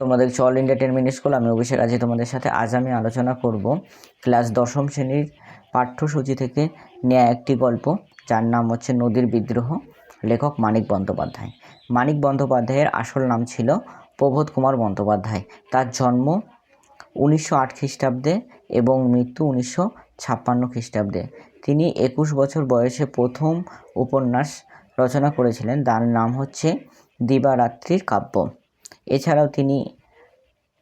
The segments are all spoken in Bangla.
তোমাদের চল ইন্ডিয়া টেন মিনিট স্কুল, আমি অভিষেক আজকে তোমাদের সাথে আজ আমি আলোচনা করব ক্লাস দশম শ্রেণির পাঠ্যসূচি থেকে নেয়া একটি গল্প, যার নাম হচ্ছে নদীর বিদ্রোহ, লেখক মানিক বন্দ্যোপাধ্যায়। মানিক বন্দ্যোপাধ্যায়ের আসল নাম ছিল প্রবোধ কুমার বন্দ্যোপাধ্যায়। তার জন্ম উনিশশো আট খ্রিস্টাব্দে এবং মৃত্যু উনিশশো ছাপ্পান্ন খ্রিস্টাব্দে। তিনি একুশ বছর বয়সে প্রথম উপন্যাস রচনা করেছিলেন তার নাম হচ্ছে দিবারাত্রির কাব্য। এছাড়াও তিনি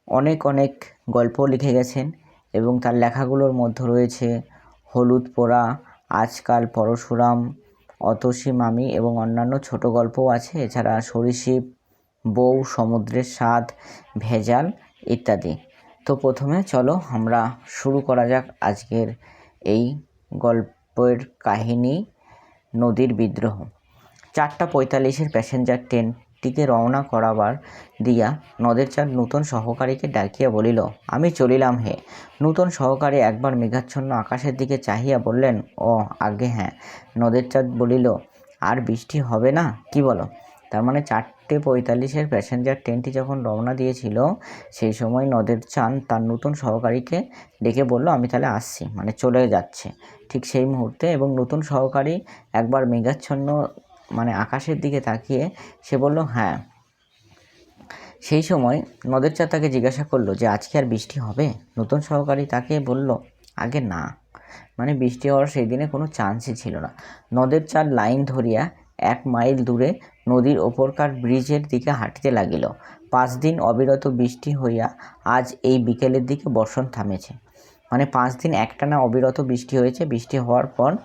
অনেক অনেক গল্প লিখে গেছেন এবং তার লেখাগুলোর মধ্যে রয়েছে হলুদ পোড়া, আজকাল পরশুরাম, অতসী মামি এবং অন্যান্য ছোট গল্পও আছে। এছাড়া সরীসৃপ বউ, সমুদ্রের স্বাদ, ভেজাল ইত্যাদি। তো প্রথমে চলো আমরা শুরু করা যাক আজকের এই গল্পের কাহিনী, নদীর বিদ্রোহ। চারটা পঁয়তাল্লিশের প্যাসেঞ্জার ট্রেনটিকে রওনা করাবার দিয়া নদের চাঁদ নূতন সহকারীকে ডাকিয়া বলিল, আমি চলিলাম হে। নূতন সহকারী একবার মেঘাচ্ছন্ন আকাশের দিকে চাহিয়া বললেন, ও আগে হ্যাঁ। নদের চাঁদ বলিল, আর বৃষ্টি হবে না? কি বলো? তার মানে চারটে পঁয়তাল্লিশের প্যাসেঞ্জার ট্রেনটি যখন রওনা দিয়েছিল, সেই সময় নদের চাঁদ তার নতুন সহকারীকে ডেকে বলল, আমি তাহলে আসছি। মানে চলে যাচ্ছে। ঠিক সেই মুহূর্তে এবং নতুন সহকারী একবার মেঘাচ্ছন্ন মানে আকাশের দিকে তাকিয়ে সে বলল হ্যাঁ। সেই সময় নদের চাঁদ তাকে জিজ্ঞাসা করল যে, আজকে আর বৃষ্টি হবে? নতুন সহকারী তাকে বলল, আগে না। মানে বৃষ্টি হওয়ার সেই দিনে কোনো চান্সই ছিল না। নদের চাঁদ লাইন ধরিয়া এক মাইল দূরে নদীর ওপরকার ব্রিজের দিকে হাঁটিতে লাগিল। পাঁচ দিন অবিরত বৃষ্টি হইয়া আজ এই বিকেলের দিকে বর্ষণ থামেছে। মানে পাঁচ দিন একটানা অবিরত বৃষ্টি হয়েছে। বৃষ্টি হওয়ার পর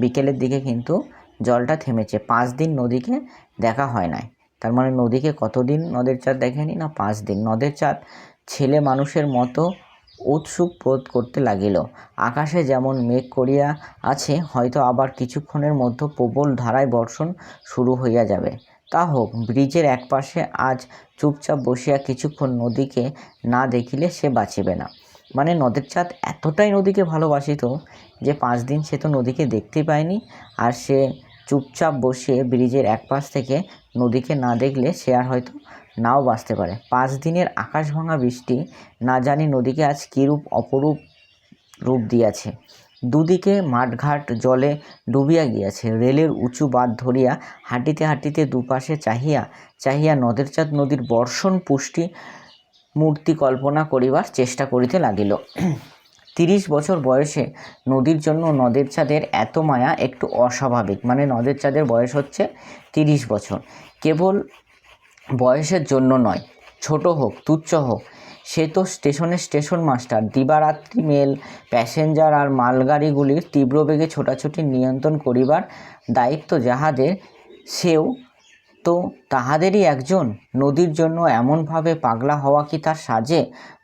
বিকেলের দিকে কিন্তু জলটা থেমেছে। পাঁচ দিন নদীকে দেখা হয় নাই। তার মানে নদীকে কতদিন নদের চাঁদ দেখেনি না পাঁচ দিন? নদের চাঁদ ছেলে মানুষের মতো উৎসুক বোধ করতে লাগিল। আকাশে যেমন মেঘ করিয়া আছে, হয়তো আবার কিছুক্ষণের মধ্যে প্রবল ধারায় বর্ষণ শুরু হইয়া যাবে। তা হোক, ব্রিজের একপাশে আজ চুপচাপ বসিয়া কিছুক্ষণ নদীকে না দেখিলে সে বাঁচিবে না। মানে নদের চাঁদ এতটাই নদীকে ভালোবাসিত যে পাঁচ দিন সে তো নদীকে দেখতেই পায়নি, আর সে চুপচাপ বসিয়ে ব্রিজের এক পাশ থেকে নদীকে না দেখলে সে আর হয়তো নাও বাঁচতে পারে। পাঁচ দিনের আকাশ ভাঙা বৃষ্টি, না জানি নদীকে আজ কীরূপ অপরূপ রূপ দিয়াছে। দুদিকে মাঠঘাট জলে ডুবিয়া গিয়াছে। রেলের উঁচু বাঁধ ধরিয়া হাঁটিতে হাঁটিতে দুপাশে চাহিয়া চাহিয়া নদের চাঁদ নদীর বর্ষণ পুষ্টি মূর্তি কল্পনা করিবার চেষ্টা করিতে লাগিল। তিরিশ বছর বয়সে নদীর জন্য নদের চাঁদের এত মায়া, একটু অস্বাভাবিক। মানে নদের চাঁদের বয়স হচ্ছে তিরিশ বছর। কেবল বয়সের জন্য নয়, ছোট হোক, তুচ্ছ হোক, সে তো স্টেশনে স্টেশন মাস্টার। দিবারাত্রি মেল, প্যাসেঞ্জার আর মালগাড়িগুলির তীব্র বেগে ছোটাছুটি নিয়ন্ত্রণ করিবার দায়িত্ব যাহাদের, সেও তো তাহাদেরই একজন। নদীর জন্য এমনভাবে পাগলা হওয়া কি তার সাজে?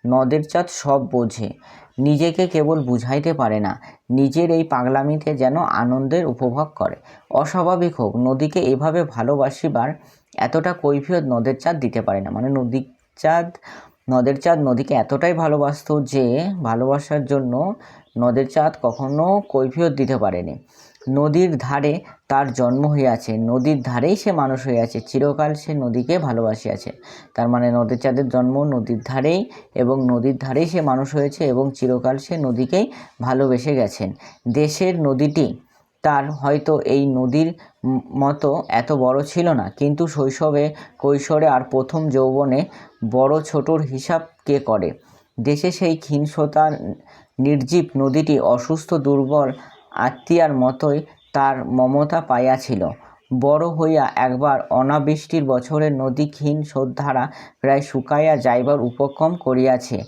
নদের চাঁদ সব বোঝে। নিজেকে কেবল বুঝাইতে পারে না, নিজের এই পাগলামিতে যেন আনন্দের উপভোগ করে। অস্বাভাবিক হোক, নদীকে এভাবে ভালোবাসিবার এতটা কৈফিয়ত নদের চাঁদ দিতে পারে না। মানে নদীর চাঁদ, নদের চাঁদ নদীকে এতটাই ভালোবাসত যে ভালোবাসার জন্য নদের চাঁদ কখনো কৈফিয়ত দিতে পারেনি। নদীর ধারে তার জন্ম হইয়াছে। নদীর ধারেই সে মানুষ হইয়াছে। চিরকাল সে নদীকে ভালোবাসিয়াছে। তার মানে নদীর চাঁদের জন্ম নদীর ধারেই এবং নদীর ধারেই সে মানুষ হয়েছে এবং চিরকাল সে নদীকেই ভালোবেসে গেছেন। দেশের নদীটি তার হয়তো এই নদীর মতো এত বড় ছিল না, কিন্তু শৈশবে, কৈশোরে আর প্রথম যৌবনে বড় ছোটোর হিসাব কে করে? দেশে সেই ক্ষীণসতা নির্জীব নদীটি অসুস্থ, দুর্বল আত্মীয়ার মতোই তার মমতা পাইয়াছিল। বড় হইয়া একবার অনাবৃষ্টির বছরে নদী ক্ষীণ স্রোতধারা প্রায় শুকাইয়া যাইবার উপক্রম করিয়াছে।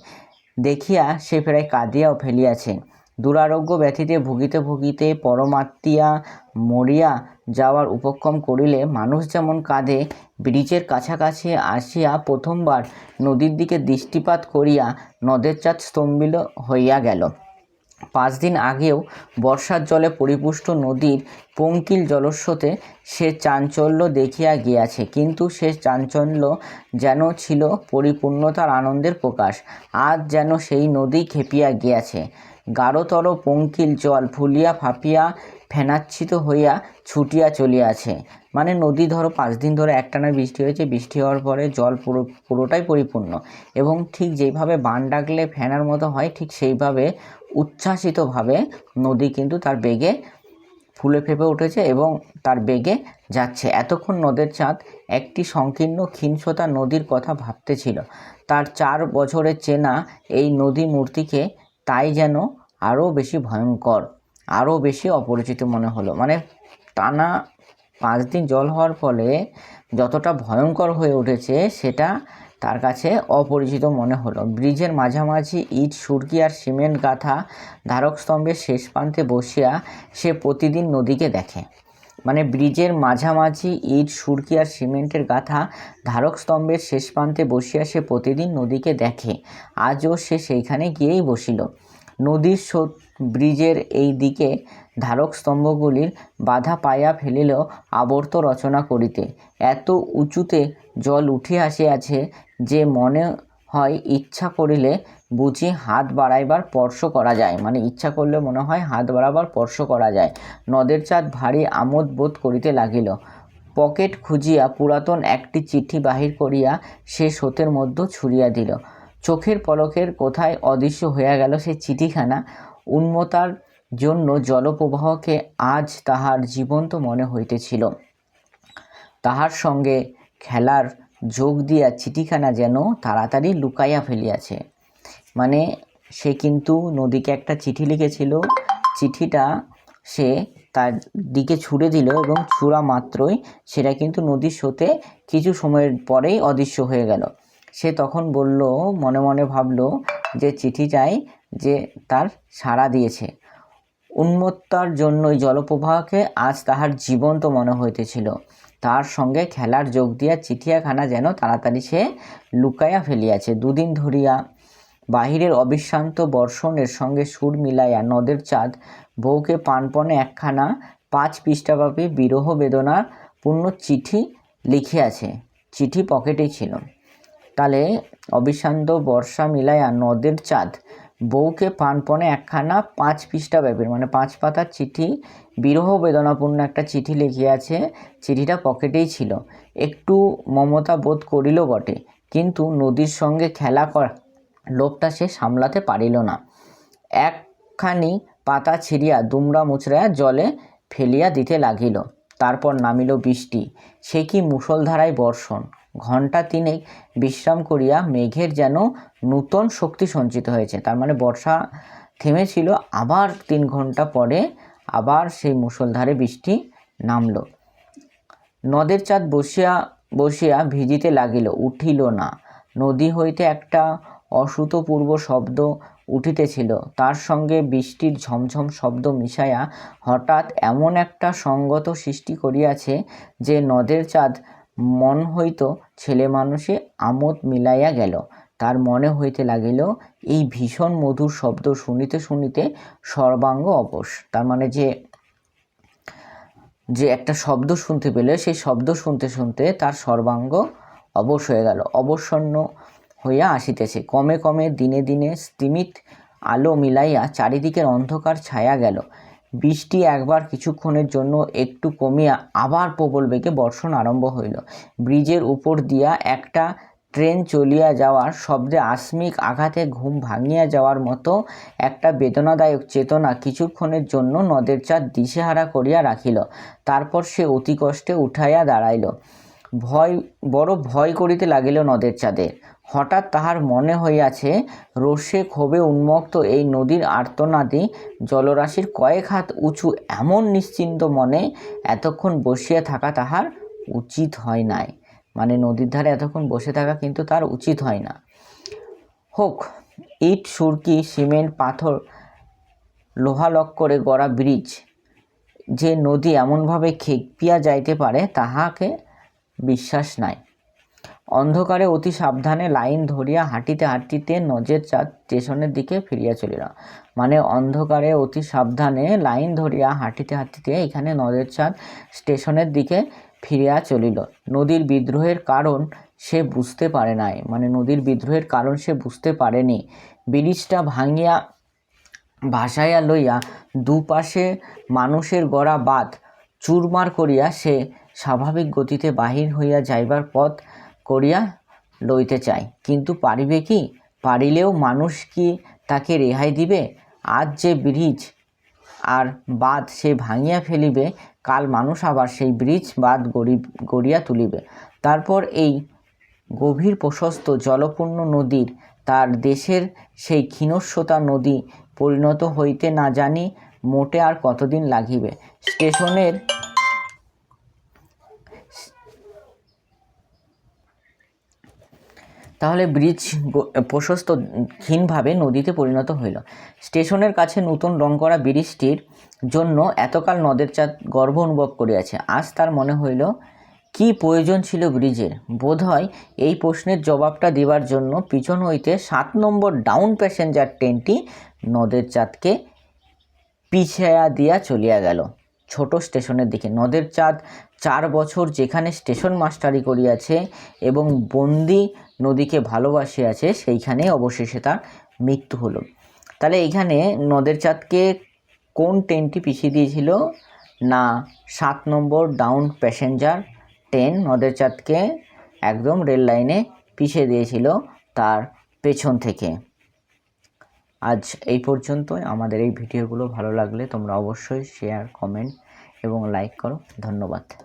দেখিয়া সে প্রায় কাঁদিয়াও ফেলিয়াছে। দুরারোগ্য ব্যথিতে ভুগিতে ভুগিতে পরমাত্মীয়া মরিয়া যাওয়ার উপক্রম করিলে মানুষ যেমন কাঁধে ব্রিজের কাছাকাছি আসিয়া প্রথমবার নদীর দিকে দৃষ্টিপাত করিয়া নদের চাঁদ স্তম্ভিত হইয়া গেল। পাঁচ দিন আগেও বর্ষার জলে পরিপুষ্ট নদীর পঙ্কিল জলস্রোতে সে চাঞ্চল্য দেখিয়া গিয়াছে। কিন্তু সে চাঞ্চল্য যেন ছিল পরিপূর্ণতার আনন্দের প্রকাশ। আজ যেন সেই নদী খেপিয়া গিয়াছে। গাঢ়তর পঙ্কিল জল ফুলিয়া ফাঁপিয়া ফেনাচ্ছিত হইয়া ছুটিয়া চলিয়াছে। মানে নদী ধরো, পাঁচ দিন ধরে একটানা বৃষ্টি হয়েছে। বৃষ্টি হওয়ার পরে জল পুরো, পুরোটাই পরিপূর্ণ। এবং ঠিক যেইভাবে বান ডাকলে ফেনার মতো হয়, ঠিক সেইভাবে উচ্ছ্বাসিতভাবে নদী কিন্তু তার বেগে ফুলে ফেপে উঠেছে এবং তার বেগে যাচ্ছে। এতক্ষণ নদের চাঁদ একটি সংকীর্ণ ক্ষীণসতা নদীর কথা ভাবতেছিল। তার চার বছরের চেনা এই নদী মূর্তিকে তাই যেন আরও বেশি ভয়ঙ্কর। আরও বেশি অপরিচিত মনে হলো। মানে টানা পাঁচ দিন জল হওয়ার ফলে যতটা ভয়ঙ্কর হয়ে উঠেছে, সেটা তার কাছে অপরিচিত মনে হলো। ব্রিজের মাঝামাঝি ইট, সুরকি আর সিমেন্ট গাঁথা ধারক স্তম্ভের শেষ প্রান্তে বসিয়া সে প্রতিদিন নদীকে দেখে। মানে ব্রিজের মাঝামাঝি ইট, সুরকি আর সিমেন্টের গাঁথা ধারক স্তম্ভের শেষ প্রান্তে বসিয়া সে প্রতিদিন নদীকে দেখে। আজও সে সেইখানে গিয়েই বসিল। নদীর ব্রিজের এই দিকে ধারক স্তম্ভগুলির বাধা পাইয়া ফেলিলেও আবর্ত রচনা করিতে। এত উঁচুতে জল উঠে আসিয়াছে যে মনে হয় ইচ্ছা করিলে বুঝি হাত বাড়াইবার স্পর্শ করা যায়। মানে ইচ্ছা করলে মনে হয় হাত বাড়াবার স্পর্শ করা যায়। নদের চাঁদ ভারী আমোদ বোধ করিতে লাগিল। পকেট খুঁজিয়া পুরাতন একটি চিঠি বাহির করিয়া সে স্রোতের মধ্যে ছুড়িয়া দিল। চোখের পলকের কোথায় অদৃশ্য হইয়া গেল সে চিঠিখানা? উন্মতার জন্য জলপ্রবাহকে আজ তাহার জীবন্ত মনে হইতেছিল। তাহার সঙ্গে খেলার যোগ দিয়া চিঠিখানা যেন তাড়াতাড়ি লুকাইয়া ফেলিয়াছে। মানে সে কিন্তু নদীকে একটা চিঠি লিখেছিল। চিঠিটা সে তার দিকে ছুড়ে দিল এবং ছুড়া মাত্রই সেটা কিন্তু নদীর স্রোতে কিছু সময়ের পরেই অদৃশ্য হয়ে গেল। সে তখন বলল, মনে মনে ভাবল যে চিঠিটাই যে তার সাড়া দিয়েছে। উন্মত্তার জন্যই জলপ্রবাহকে আজ তাহার জীবন্ত মনে হইতেছিল। তার সঙ্গে খেলার যোগ দিয়া চিঠিয়াখানা যেন তাড়াতাড়ি সে লুকাইয়া ফেলিয়াছে। দুদিন ধরিয়া বাহিরের অবিশ্রান্ত বর্ষণের সঙ্গে সুর মিলাইয়া নদের চাঁদ, বউকে পানপনে একখানা পাঁচ পৃষ্ঠাব্যাপী বিরহ বেদনা পূর্ণ চিঠি লিখিয়াছে। চিঠি পকেটেই ছিল। তাহলে অবিশ্রান্ত বর্ষা মিলাইয়া নদের চাঁদ বউকে পানপনে একখানা পাঁচ পৃষ্ঠা ব্যাপের মানে পাঁচ পাতার চিঠি, বিরহ বেদনাপূর্ণ একটা চিঠি লিখিয়াছে চিঠিটা পকেটেই ছিল। একটু মমতা বোধ করিল বটে, কিন্তু নদীর সঙ্গে খেলা করা, লোভটা সে সামলাতে পারিল না। একখানি পাতা ছিঁড়িয়া দুমড়া মুচড়াইয়া জলে ফেলিয়া দিতে লাগিল, তারপর নামিল বৃষ্টি। সে কি মুষলধারায় বর্ষণ? ঘণ্টা তিনেক বিশ্রাম করিয়া মেঘের যেন নূতন শক্তি সঞ্চিত হয়েছে। তার মানে বর্ষা থেমেছিল, আবার তিন ঘণ্টা পরে আবার সেই মুষলধারে বৃষ্টি নামল। নদের চাঁদ বসিয়া বসিয়া ভিজিতে লাগিল, উঠিল না। নদী হইতে একটা অশ্রুতপূর্ব শব্দ উঠিতেছিল। তার সঙ্গে বৃষ্টির ঝমঝম শব্দ মিশাইয়া হঠাৎ এমন একটা সঙ্গত সৃষ্টি করিয়াছে যে নদের চাঁদ মন হইত ছেলে মানুষে আমোদ মিলাইয়া গেল। তার মনে হইতে লাগিল, এই ভীষণ মধুর শব্দ শুনিতে শুনিতে সর্বাঙ্গ অবশ। তার মানে যে যে একটা শব্দ শুনতে পেলে, সেই শব্দ শুনতে শুনতে তার সর্বাঙ্গ অবশ হয়ে গেল। অবসন্ন হইয়া আসিতেছে। কমে কমে দিনে দিনে স্তিমিত আলো মিলাইয়া চারিদিকের অন্ধকার ছায়া গেল। বৃষ্টি একবার কিছুক্ষণের জন্য একটু কমিয়া আবার প্রবল বেগে বর্ষণ আরম্ভ হইল। ব্রিজের উপর দিয়া একটা ট্রেন চলিয়া যাওয়ার শব্দে আসমিক আঘাতে ঘুম ভাঙিয়া যাওয়ার মতো একটা বেদনাদায়ক চেতনা কিছুক্ষণের জন্য নদের চাঁদ দিশেহারা করিয়া রাখিল, তারপর সে অতি কষ্টে উঠাইয়া দাঁড়াইল। ভয়, বড় ভয় করিতে লাগিল নদের চাঁদের। হঠাৎ তাহার মনে হইয়াছে রোষে ক্ষোভে উন্মুক্ত এই নদীর আর্তনাদি। জলরাশির কয়েক হাত উঁচু এমন নিশ্চিন্ত মনে এতক্ষণ বসিয়া থাকা তাহার উচিত হয় নাই। মানে নদীর ধারে এতক্ষণ বসে থাকা কিন্তু তার উচিত হয় না। হোক, ইট, সুরকি, সিমেন্ট, পাথর, লোহালক করে গড়া ব্রিজ যে নদী এমনভাবে খেপিয়া যাইতে পারে, তাহাকে বিশ্বাস নাই। অন্ধকারে অতি সাবধানে লাইন ধরিয়া হাঁটিতে হাঁটিতে নজের চাঁদ স্টেশনের দিকে ফিরিয়া চলিল। মানে অন্ধকারে অতি সাবধানে লাইন ধরিয়া হাঁটিতে হাঁটিতে এখানে নজের চাঁদ স্টেশনের দিকে ফিরিয়া চলিল। নদীর বিদ্রোহের কারণ সে বুঝতে পারে নাই। মানে নদীর বিদ্রোহের কারণ সে বুঝতে পারেনি। ব্রিজটা ভাঙিয়া, ভাসাইয়া লইয়া দুপাশে মানুষের গড়া বাঁধ চুরমার করিয়া সে স্বাভাবিক গতিতে বাহির হইয়া যাইবার পথ করিয়া লইতে চায় কিন্তু পারিবে কি? পারিলেও মানুষ কি তাকে রেহাই দিবে? আজ যে ব্রিজ আর বাঁধ সে ভাঙিয়া ফেলিবে, কাল মানুষ আবার সেই ব্রিজ, বাঁধ গড়ি গড়িয়া তুলিবে। তারপর এই গভীর প্রশস্ত জলপূর্ণ নদীর, তার দেশের সেই ক্ষীণস্বতা নদী পরিণত হইতে না জানি মোটে আর কতদিন লাগিবে। স্টেশনের তাহলে ব্রিজ প্রশস্ত ক্ষীণভাবে নদীতে পরিণত হইল। স্টেশনের কাছে নতুন রং করা ব্রিজটির জন্য এতকাল নদের চাঁদ গর্ব অনুভব করিয়াছে। আজ তার মনে হইল, কি প্রয়োজন ছিল ব্রিজের? বোধহয় এই প্রশ্নের জবাবটা দেবার জন্য পিছন হইতে সাত নম্বর ডাউন প্যাসেঞ্জার ট্রেনটি নদের চাঁদকে পিছায়া দিয়া চলিয়া গেল। ছোট স্টেশনের দিকে। নদের চাঁদ চার বছর যেখানে স্টেশন মাস্টারি করিয়াছে এবং বন্দি নদীকে ভালোবাসে ভালোবাসিয়াছে সেইখানেই অবশেষে তার মৃত্যু হলো। তাহলে এইখানে নদের চাঁদকে কোন ট্রেনটি পিছিয়ে দিয়েছিল? না, সাত নম্বর ডাউন প্যাসেঞ্জার ট্রেন নদের চাঁদকে একদম রেল লাইনে পিছিয়ে দিয়েছিল তার পেছন থেকে। আজ এই পর্যন্তই। আমাদের এই ভিডিওগুলো ভালো লাগলে তোমরা অবশ্যই শেয়ার কমেন্ট এবং লাইক করো। ধন্যবাদ।